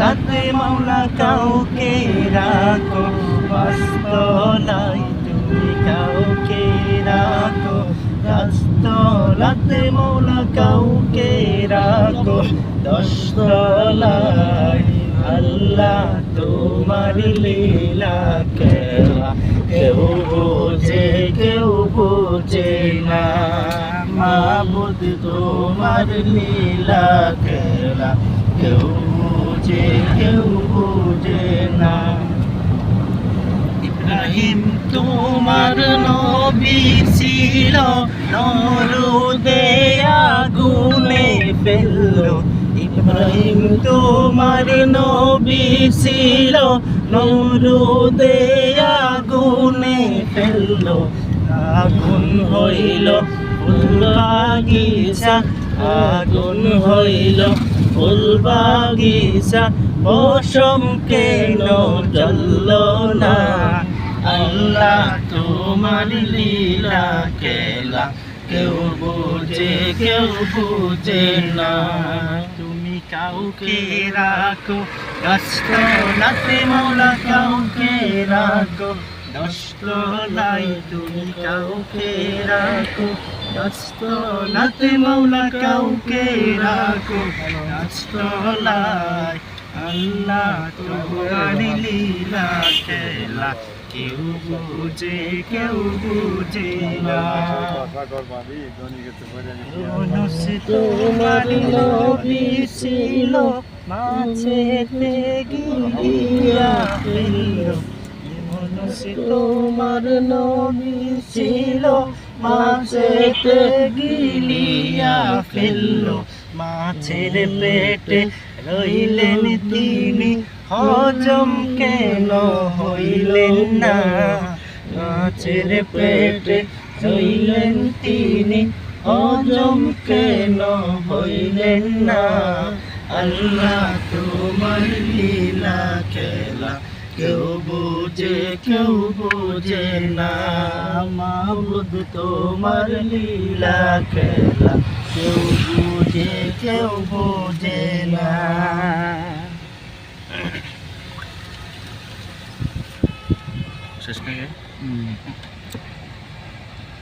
লাতে মাওলা কাউকে রাখো নাই তুমি কাউকে রাখো। গাছতলাতে মাওলা কাউকে রাখো দশতলায় আল্লাহ তোমার লীলা কেউ বোঝে কেউ বোঝে না। মাবুদ তোমার লীলা কেউ বোঝে কেউ বোঝে না ইব্রাহিম, তোমার নবী ছিল। নরুদে আগুনে ফেলল। ইব্রাহিম, তোমার নবী ছিল। নরুদে আগুনে ফেলল। আগুন হইল ফুল বাগিচা আগুন হইল ফুল বাগিচা পশম কেন চলল না আল্লাহ তোমার লীলা খেলা কেউ বোঝে কেউ বোঝে না। তুমি কাউকে রাখো গাছতলাতে মৌলা কাউকে রাখো দশতলাই তুমি কাউকে রাখো দশতলাতে মৌলা কাউকে রাখো দশতলায় আল্লাহ তোমার লীলা খেলা। কেউ বুঝে কেউ বুঝে না। তোমার নবী ছিল মাছেতে গিয়া ফেলল। তোমার নবী ছিল মাছেতে গিলিয়া ফেলল। মাছের পেটে রইলেন তিনি। হজম কেন হইলেন না? মাছের পেটে রইলেন তিনি। হজম কেন হইলেন না? আল্লাহ তোমার লীলা খেলা। কেউ বোঝে কেউ বোঝে না। মাবুদ তোমার লীলা খেলা। কেউ বোঝে কেউ বোঝে না শেষ নাকি?